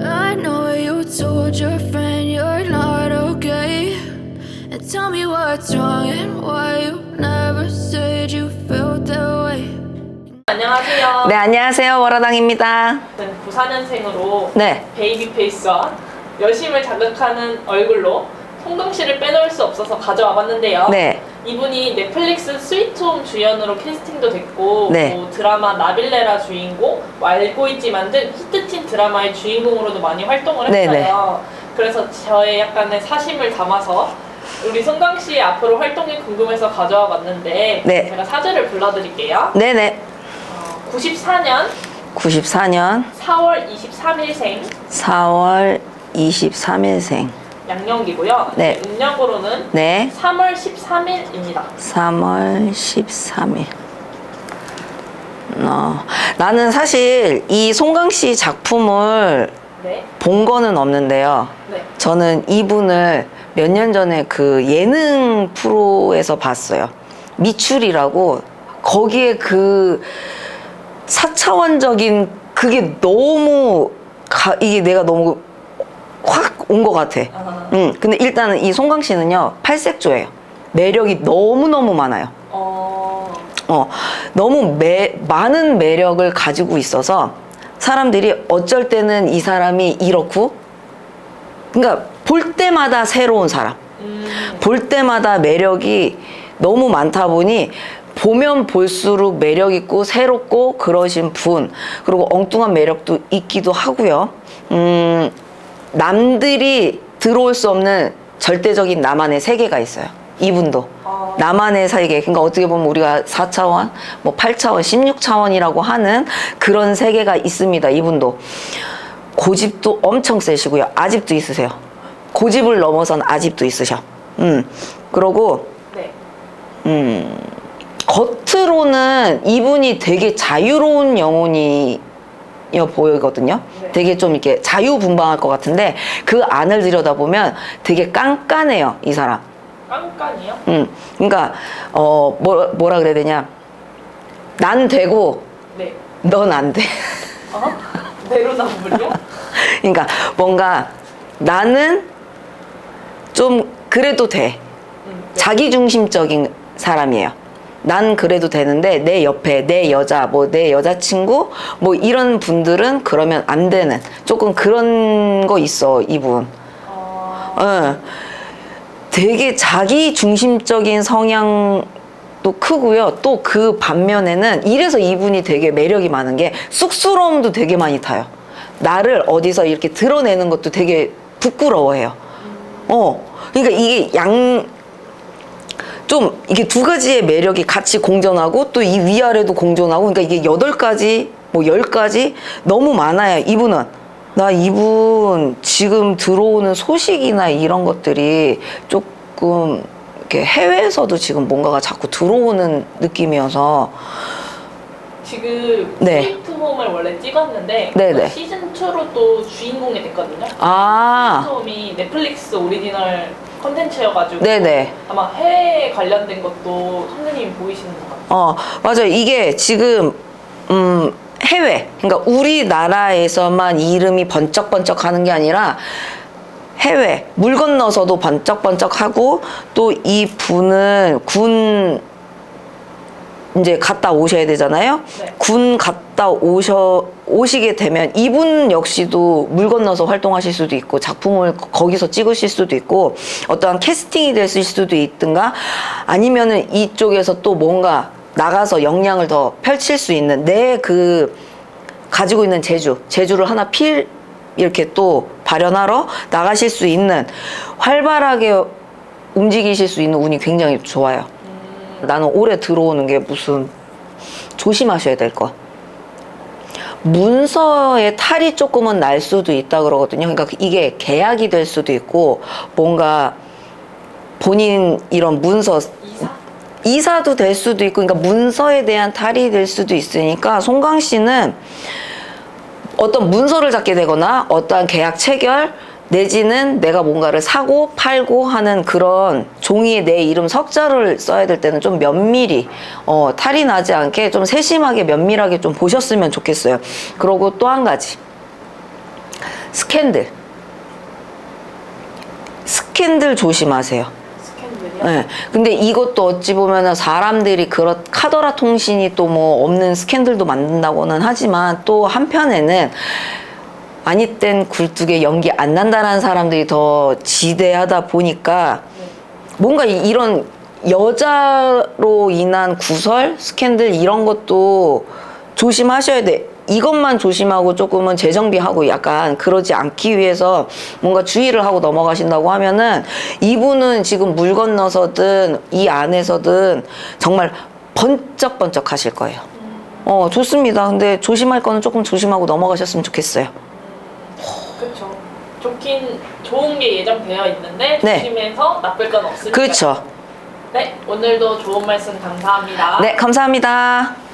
I know you told your friend you're not okay. And tell me what's wrong and why you never said you felt that way. 안녕하세요. 네, 안녕하세요. 월화당입니다. 저는 94년생으로 네. 베이비 페이스와 여심을 자극하는 얼굴로 송동 씨를 빼놓을 수 없어서 가져와 봤는데요. 네. 이분이 넷플릭스 스위트홈 주연으로 캐스팅도 됐고 네. 뭐 드라마 나빌레라 주인공, 뭐 알고 있지만 등 히트친 드라마의 주인공으로도 많이 활동을 네, 했어요. 그래서 저의 약간의 사심을 담아서 우리 송강 씨 앞으로 활동이 궁금해서 가져와 봤는데 네. 제가 사제를 불러드릴게요. 네네. 94년 94년 4월 23일생 4월 23일생. 양력이고요. 네. 음력으로는 네. 3월 13일입니다. 3월 13일. 어, 나는 사실 이 송강 씨 작품을 네. 본 거는 없는데요. 네. 저는 이분을 몇 년 전에 그 예능 프로에서 봤어요. 미출이라고 거기에 그 사차원적인 그게 너무 가, 이게 내가 너무 확 온 것 같아. 아, 응. 근데 일단은 이 송강 씨는요 팔색조예요. 매력이 너무 너무 많아요. 어, 어, 너무 매, 많은 매력을 가지고 있어서 사람들이 어쩔 때는 이 사람이 이렇고, 그러니까 볼 때마다 새로운 사람, 음, 볼 때마다 매력이 너무 많다 보니 보면 볼수록 매력 있고 새롭고 그러신 분, 그리고 엉뚱한 매력도 있기도 하고요. 음, 남들이 들어올 수 없는 절대적인 나만의 세계가 있어요. 이분도. 아, 나만의 세계. 그러니까 어떻게 보면 우리가 4차원, 뭐 8차원, 16차원이라고 하는 그런 세계가 있습니다. 이분도. 고집도 엄청 세시고요. 아집도 있으세요. 고집을 넘어선 아집도 있으셔. 음. 그러고, 네. 음, 겉으로는 이분이 되게 자유로운 영혼이 여 보이거든요. 네. 되게 좀 이렇게 자유분방할 것 같은데 그 안을 들여다보면 되게 깐깐해요. 이 사람. 깐깐이요? 음, 그러니까 어 뭐, 뭐라 그래야 되냐? 난 되고 네. 넌 안 돼. 어? 내로남불이요? 그러니까 뭔가 나는 좀 그래도 돼. 음, 네. 자기 중심적인 사람이에요. 난 그래도 되는데 내 옆에 내 여자 뭐 내 여자친구 뭐 이런 분들은 그러면 안 되는 조금 그런 거 있어 이분. 어, 어, 되게 자기 중심적인 성향도 크고요. 또 그 반면에는 이래서 이분이 되게 매력이 많은 게 쑥스러움도 되게 많이 타요. 나를 어디서 이렇게 드러내는 것도 되게 부끄러워해요. 어, 그러니까 이게 양, 좀 이게 두 가지의 매력이 같이 공존하고 또 이 위아래도 공존하고 그러니까 이게 여덟 가지 뭐 열 가지 너무 많아요 이분은 나 이분 지금 들어오는 소식이나 이런 것들이 조금 이렇게 해외에서도 지금 뭔가가 자꾸 들어오는 느낌이어서 지금 네. 스위트홈을 원래 찍었는데 네, 그 네. 시즌 2로 또 주인공이 됐거든요. 아 스위트홈이 넷플릭스 오리지널 컨텐츠여가지고 네네. 아마 해외 관련된 것도 선생님이 보이시는 것 같아요. 어, 맞아요. 이게 지금, 음, 해외. 그러니까 우리나라에서만 이 이름이 번쩍번쩍 하는 게 아니라 해외. 물 건너서도 번쩍번쩍 하고 또 이 분은 군 이제 갔다 오셔야 되잖아요. 네. 군 갔다 오셔 오시게 되면 이분 역시도 물 건너서 활동하실 수도 있고 작품을 거- 거기서 찍으실 수도 있고 어떠한 캐스팅이 됐을 수도 있든가 아니면은 이쪽에서 또 뭔가 나가서 역량을 더 펼칠 수 있는 내 그 가지고 있는 재주 재주를 하나 필 이렇게 또 발현하러 나가실 수 있는 활발하게 움직이실 수 있는 운이 굉장히 좋아요. 나는 올해 들어오는 게 무슨 조심하셔야 될 거. 문서에 탈이 조금은 날 수도 있다 그러거든요. 그러니까 이게 계약이 될 수도 있고 뭔가 본인 이런 문서 이사? 이사 도 될 수도 있고 그러니까 문서에 대한 탈이 될 수도 있으니까 송강 씨는 어떤 문서를 잡게 되거나 어떠한 계약 체결 내지는 내가 뭔가를 사고 팔고 하는 그런 종이에 내 이름 석자를 써야 될 때는 좀 면밀히 어, 탈이 나지 않게 좀 세심하게 면밀하게 좀 보셨으면 좋겠어요. 그리고 또 한 가지 스캔들. 스캔들 조심하세요. 스캔들이요? 네. 근데 이것도 어찌 보면은 사람들이 그렇 카더라 통신이 또 뭐 없는 스캔들도 만든다고는 하지만 또 한편에는 아니 땐 굴뚝에 연기 안 난다라는 사람들이 더 지대하다 보니까 뭔가 이- 이런 여자로 인한 구설, 스캔들 이런 것도 조심하셔야 돼. 이것만 조심하고 조금은 재정비하고 약간 그러지 않기 위해서 뭔가 주의를 하고 넘어가신다고 하면은 이분은 지금 물 건너서든 이 안에서든 정말 번쩍번쩍 하실 거예요. 어, 좋습니다. 근데 조심할 거는 조금 조심하고 넘어가셨으면 좋겠어요. 좋긴 좋은 게 예정되어 있는데 네. 조심해서 나쁠 건 없으니까. 그렇죠. 네, 오늘도 좋은 말씀 감사합니다. 네, 감사합니다.